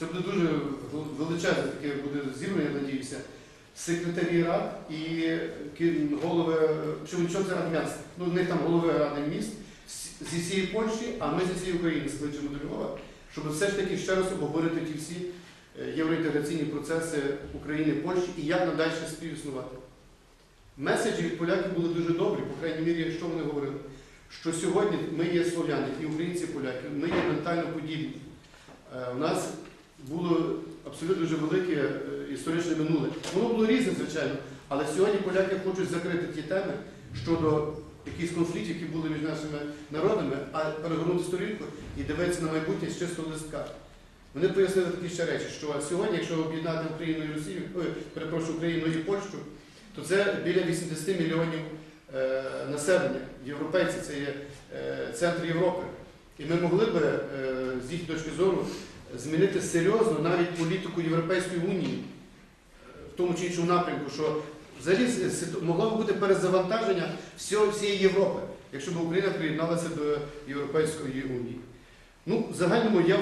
Це буде дуже величезне таке буде зібрання, надіюся. Секретарі рад і голови, що це рад. Ну, в них там голови ради міст зі всієї Польщі, а ми зі всієї України скличемо до Львова, щоб все ж таки ще раз обговорити ті всі е, євроінтеграційні процеси України Польщі і як надалі співіснувати. Меседжі від поляків були дуже добрі, по крайній мірі, що вони говорили, що сьогодні ми є слов'яни, і українці, і поляки, ми є ментально подібні. Е, У нас було абсолютно дуже велике е, історичне минуле. Воно було різне, звичайно, але сьогодні поляки хочуть закрити ті теми щодо якихось конфліктів, які були між нашими народами, а перегорнути сторінку і дивитися на майбутнє з чистого листка. Вони пояснили такі ще речі, що сьогодні, якщо об'єднати Україну і Росію, ой, перепрошую, Україну і Польщу, то це біля 80 мільйонів е, населення. Європейці це є е, центр Європи. І ми могли би е, з їх точки зору змінити серйозно навіть політику Європейської унії в тому чи іншому напрямку, що взагалі могло б бути перезавантаження всієї Європи, якщо б Україна приєдналася до Європейської унії. Ну, загальному я